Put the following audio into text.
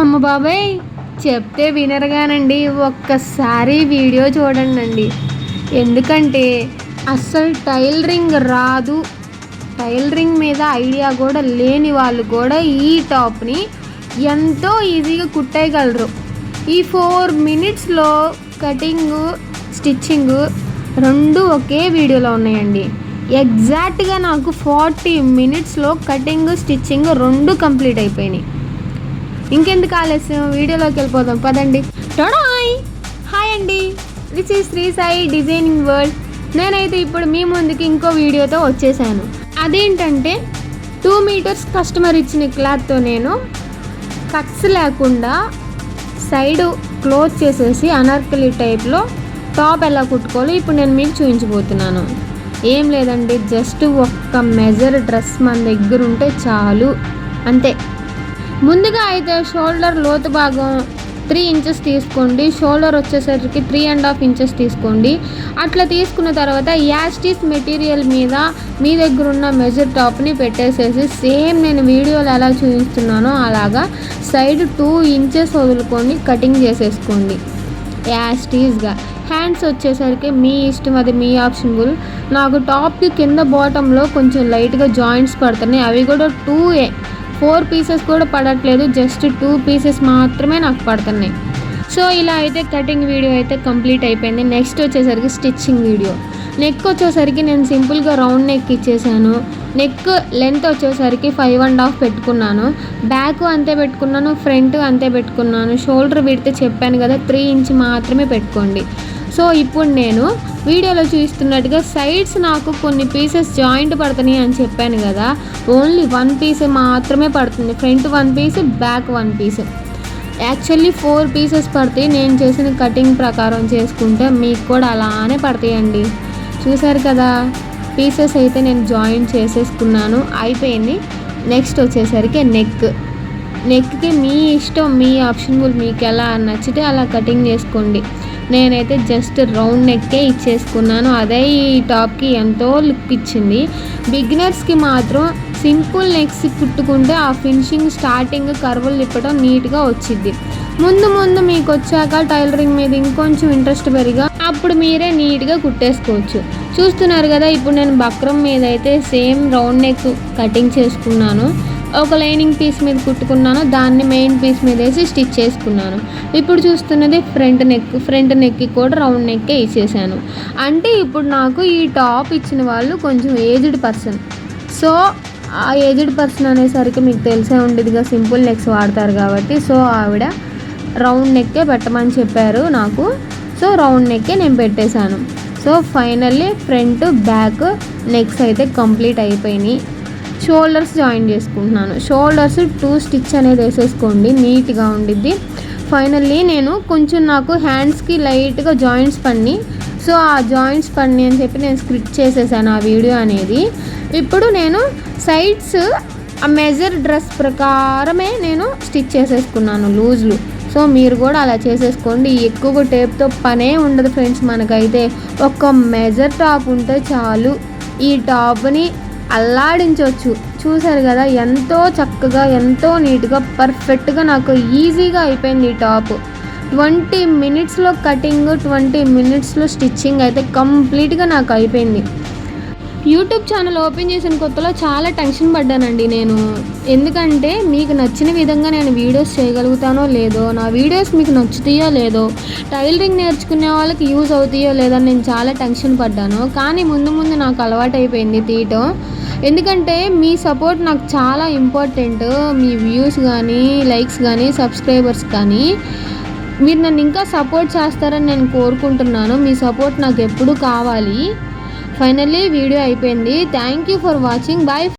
అమ్మ బాబాయ్ చెప్తే వినరుగానండి. ఒక్కసారి వీడియో చూడండి ఎందుకంటే అస్సలు టైలరింగ్ రాదు. టైలరింగ్ మీద ఐడియా కూడా లేని వాళ్ళు కూడా ఈ టాప్ని ఎంతో ఈజీగా కుట్టేయగలరు. ఈ ఫోర్ మినిట్స్లో కటింగ్ స్టిచ్చింగ్ రెండు ఒకే వీడియోలో ఉన్నాయండి. ఎగ్జాక్ట్గా నాకు ఫార్టీ మినిట్స్లో కటింగ్ స్టిచ్చింగ్ రెండు కంప్లీట్ అయిపోయినాయి. ఇంకెందుకు ఆలస్యం? వీడియోలోకి వెళ్ళిపోదాం. పదండి. టొడాయ్ హాయ్ అండి. This is Sri Sai designing world నేనైతే ఇప్పుడు మీ ముందుకి ఇంకో వీడియోతో వచ్చేసాను. అదేంటంటే టూ మీటర్స్ కస్టమర్ ఇచ్చిన క్లాత్తో నేను కట్స్ లేకుండా సైడ్ క్లోజ్ చేసేసి అనార్కలి టైప్లో టాప్ ఎలా కుట్టుకోవాలో ఇప్పుడు నేను మీకు చూపించబోతున్నాను. ఏం లేదండి జస్ట్ ఒక్క మెజర్ డ్రెస్ మన దగ్గర ఉంటే చాలు. అంతే. ముందుగా అయితే షోల్డర్ లోతు భాగం త్రీ ఇంచెస్ తీసుకోండి. షోల్డర్ వచ్చేసరికి త్రీ అండ్ హాఫ్ ఇంచెస్ తీసుకోండి. అట్లా తీసుకున్న తర్వాత యాస్టిస్ మెటీరియల్ మీద మీ దగ్గర ఉన్న మెజర్ టాప్ని పెట్టేసేసి సేమ్ నేను వీడియోలో ఎలా చూపిస్తున్నానో అలాగా సైడ్ టూ ఇంచెస్ వదులుకొని కటింగ్ చేసేసుకోండి. యాస్టీస్గా. హ్యాండ్స్ వచ్చేసరికి మీ ఇష్టం అది మీ ఆప్షనబుల్ నాకు టాప్కి కింద బాటంలో కొంచెం లైట్గా జాయింట్స్ పడుతున్నాయి. అవి కూడా టూ ఏ ఫోర్ పీసెస్ కూడా పడట్లేదు జస్ట్ టూ పీసెస్ మాత్రమే నాకు పడుతున్నాయి. సో ఇలా అయితే కటింగ్ వీడియో అయితే కంప్లీట్ అయిపోయింది. నెక్స్ట్ వచ్చేసరికి స్టిచ్చింగ్ వీడియో. నెక్ వచ్చేసరికి నేను సింపుల్గా రౌండ్ నెక్ ఇచ్చేసాను. నెక్ లెంత్ వచ్చేసరికి ఫైవ్ అండ్ హాఫ్ పెట్టుకున్నాను. బ్యాక్ అంతే పెట్టుకున్నాను ఫ్రంట్ అంతే పెట్టుకున్నాను. షోల్డర్ పెడితే చెప్పాను కదా త్రీ ఇంచ్ మాత్రమే పెట్టుకోండి. సో ఇప్పుడు నేను వీడియోలో చూస్తున్నట్టుగా సైడ్స్ నాకు కొన్ని పీసెస్ జాయింట్ పడుతున్నాయి అని చెప్పాను కదా. ఓన్లీ వన్ పీస్ మాత్రమే పడుతుంది. Front one piece back one piece actually four pieces పడతాయి. నేను చేసిన కటింగ్ ప్రకారం చేసుకుంటే మీకు కూడా అలానే పడతాయండి. చూసారు కదా? పీసెస్ అయితే నేను జాయిన్ చేసేసుకున్నాను. అయిపోయింది. నెక్స్ట్ వచ్చేసరికి నెక్ నెక్కి మీ ఇష్టం మీ ఆప్షనబుల్ మీకు ఎలా నచ్చితే అలా కటింగ్ చేసుకోండి. నేనైతే జస్ట్ రౌండ్ నెక్కే ఇచ్చేసుకున్నాను. అదే ఈ టాప్కి ఎంతో లుక్ ఇచ్చింది. బిగినర్స్కి మాత్రం సింపుల్ నెక్స్ కుట్టుకుంటే ఆ ఫినిషింగ్ స్టార్టింగ్ కర్వలు తిప్పడం నీట్గా వచ్చింది ముందు ముందు మీకు వచ్చాక టైలరింగ్ మీద ఇంకొంచెం ఇంట్రెస్ట్ పెరిగా అప్పుడు మీరే నీట్గా కుట్టేసుకోవచ్చు. చూస్తున్నారు కదా ఇప్పుడు నేను బక్రం మీద అయితే సేమ్ రౌండ్ నెక్ కటింగ్ చేసుకున్నాను. ఒక లైనింగ్ పీస్ మీద కుట్టుకున్నాను దాన్ని మెయిన్ పీస్ మీద వేసి స్టిచ్ చేసుకున్నాను. ఇప్పుడు చూస్తున్నది ఫ్రంట్ నెక్ ఫ్రంట్ నెక్కి కూడా రౌండ్ నెక్కే ఇచ్చేసాను. అంటే ఇప్పుడు నాకు ఈ టాప్ ఇచ్చిన వాళ్ళు కొంచెం ఏజ్డ్ పర్సన్. సో ఆ ఏజ్డ్ పర్సన్ అనేసరికి మీకు తెలిసే ఉండేదిగా సింపుల్ నెక్స్ వాడతారు కాబట్టి సో ఆవిడ రౌండ్ నెక్కే పెట్టమని చెప్పారు నాకు. సో రౌండ్ నెక్కే నేను పెట్టేశాను. So finally front back necks అయితే కంప్లీట్ అయిపోయినాయి. షోల్డర్స్ జాయిన్ చేసుకుంటున్నాను. షోల్డర్స్ టూ స్టిచ్ అనేది వేసేసుకోండి నీట్గా ఉండిద్ది. ఫైనల్లీ నేను కొంచెం నాకు హ్యాండ్స్కి లైట్గా జాయింట్స్ పన్ని. సో ఆ జాయింట్స్ పన్ని అని చెప్పి నేను స్క్రిప్ట్ చేసేసాను ఆ వీడియో అనేది. ఇప్పుడు నేను సైడ్స్ ఆ మెజర్ డ్రెస్ ప్రకారమే నేను స్టిచ్ చేసేసుకున్నాను లూజ్లు. సో మీరు కూడా అలా చేసేసుకోండి. ఎక్కువ టేప్తో పనే ఉండదు ఫ్రెండ్స్ మనకైతే. ఒక మెజర్ టాప్ ఉంటే చాలు. ఈ టాప్ని అల్లాడించవచ్చు. చూసారు కదా ఎంతో చక్కగా ఎంతో నీట్గా పర్ఫెక్ట్గా నాకు ఈజీగా అయిపోయింది ఈ టాప్. ట్వంటీ మినిట్స్లో కటింగ్ ట్వంటీ మినిట్స్లో స్టిచ్చింగ్ అయితే కంప్లీట్గా నాకు అయిపోయింది. యూట్యూబ్ ఛానల్ ఓపెన్ చేసిన కొత్తలో చాలా టెన్షన్ పడ్డానండి నేను. ఎందుకంటే మీకు నచ్చిన విధంగా నేను వీడియోస్ చేయగలుగుతానో లేదో నా వీడియోస్ మీకు నచ్చుతాయో లేదో టైలరింగ్ నేర్చుకునే వాళ్ళకి యూజ్ అవుతాయో లేదో నేను చాలా టెన్షన్ పడ్డాను. కానీ ముందు ముందు నాకు అలవాటు అయిపోయింది తీయటం. ఎందుకంటే మీ సపోర్ట్ నాకు చాలా ఇంపార్టెంట్. మీ వ్యూస్ కానీ లైక్స్ కానీ సబ్స్క్రైబర్స్ కానీ. మీరు నన్ను ఇంకా సపోర్ట్ చేస్తారని నేను కోరుకుంటున్నాను. మీ సపోర్ట్ నాకు ఎప్పుడు కావాలి. ఫైనల్లీ వీడియో అయిపోయింది. Thank you for watching bye